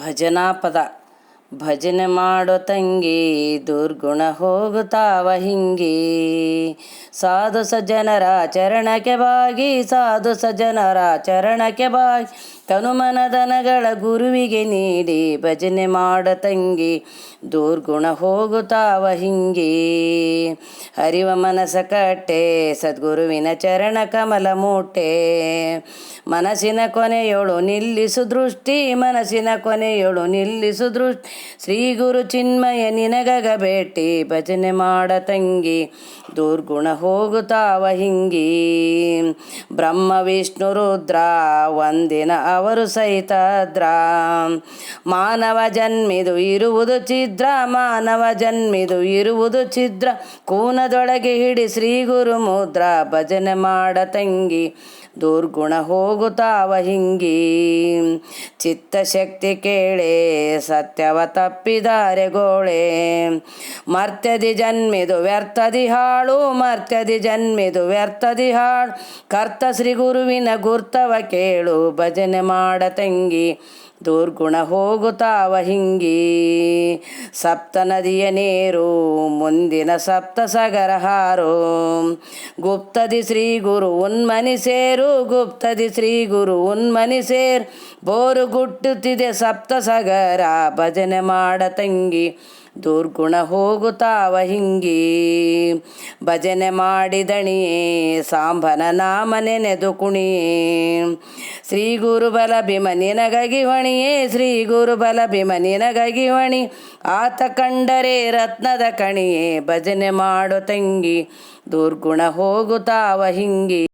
ಭಜನಾ ಪದ ಭಜನೆ ಮಾಡೋ ತಂಗಿ ದುರ್ಗುಣ ಹೋಗುತ್ತಾವ ಹಿಂಗಿ. ಸಾಧು ಸಜ್ಜನರ ಚರಣಕ್ಕೆ ಬಾಗಿ, ಸಾಧು ಸಜ್ಜನರ ಚರಣಕ್ಕೆ ಬಾಗಿ. ತನುಮನದನಗಳ ಗುರುವಿಗೆ ನೀಡಿ ಭಜನೆ ಮಾಡ ತಂಗಿ, ದುರ್ಗುಣ ಹೋಗುತ್ತಾವ ಹಿಂಗಿ. ಹರಿವ ಮನಸ ಕಟ್ಟೆ, ಸದ್ಗುರುವಿನ ಚರಣ ಕಮಲ ಮೂಟೆ. ಮನಸ್ಸಿನ ಕೊನೆಯೊಳು ನಿಲ್ಲಿಸು ದೃಷ್ಟಿ, ಮನಸ್ಸಿನ ಕೊನೆಯೊಳು ನಿಲ್ಲಿಸು ದೃಷ್ಟಿ. ಶ್ರೀ ಗುರು ಚಿನ್ಮಯ ನಿನಗಗ ಭೇಟಿ, ಭಜನೆ ಮಾಡ ತಂಗಿ, ದುರ್ಗುಣ ಹೋಗುತ್ತಾವ ಹಿಂಗಿ. ಬ್ರಹ್ಮ, ವಿಷ್ಣು, ರುದ್ರ ಒಂದಿನ ಅವರು ಸಹಿತದ್ರ ಮಾನವ ಜನ್ಮಿದು ಇರುವುದು ಚಿದ್ರ ಮಾನವ ಜನ್ಮಿದು ಇರುವುದು ಚಿದ್ರ ಕೂನದೊಳಗೆ ಹಿಡಿ ಶ್ರೀ ಗುರು ಮುದ್ರ ಭಜನೆ ಮಾಡ ತಂಗಿ. ದುರ್ಗುಣ ಹೋಗುತ್ತಾವ ಹಿಂಗಿ. ಚಿತ್ತಶಕ್ತಿ ಕೇಳೆ, ಸತ್ಯವ ತಪ್ಪಿದಾರೆ ಗೋಳೆ. ಮರ್ತ್ಯದಿ ಜನ್ಮಿದು ವ್ಯರ್ಥದಿ ಹಾಳು, ಮರ್ತ್ಯದಿ ಜನ್ಮಿದು ವ್ಯರ್ಥದಿ ಹಾಳು. ಕರ್ತ ಶ್ರೀ ಗುರುವಿನ ಗುರ್ತವ ಕೇಳು, ಭಜನೆ ಮಾಡ ತಂಗಿ. ದುರ್ಗುಣ ಹೋಗುತ್ತಾವ ಹಿಂಗಿ. ಸಪ್ತ ನದಿಯ ನೀರು, ಮುಂದಿನ ಸಪ್ತ ಸಗರ ಹಾರು. ಗುಪ್ತದಿ ಶ್ರೀ ಗುರು ಉನ್ಮನಿ ಸೇರು, ಗುಪ್ತದಿ ಶ್ರೀ ಗುರು ಉನ್ಮನಿ ಸೇರ್. ಬೋರು ಗುಟ್ಟುತ್ತಿದೆ ಸಪ್ತ ಸಗರ, ಭಜನೆ ಮಾಡ ತಂಗಿ. ದುರ್ಗುಣ ಹೋಗುತ್ತಾವ ಹಿಂಗಿ. ಭಜನೆ ಮಾಡಿದಣಿಯೇ ಸಾಂಬನ ನಾಮನೆ ನೆನೆದು ಕುಣಿಯೇ ಶ್ರೀ ಗುರುಬಲ ಬಲ ಭೀಮ ನಿನಗಾಗಿ ಹೊಣಿಯೇ ಶ್ರೀ ಗುರುಬಲ ಭೀಮ ನಿನಗಾಗಿ ಹೊಣಿ. ಆತ ಕಂಡರೆ ರತ್ನದ ಕಣಿಯೇ, ಭಜನೆ ಮಾಡು ತಂಗಿ, ದುರ್ಗುಣ ಹೋಗುತ್ತಾವ ಹಿಂಗಿ.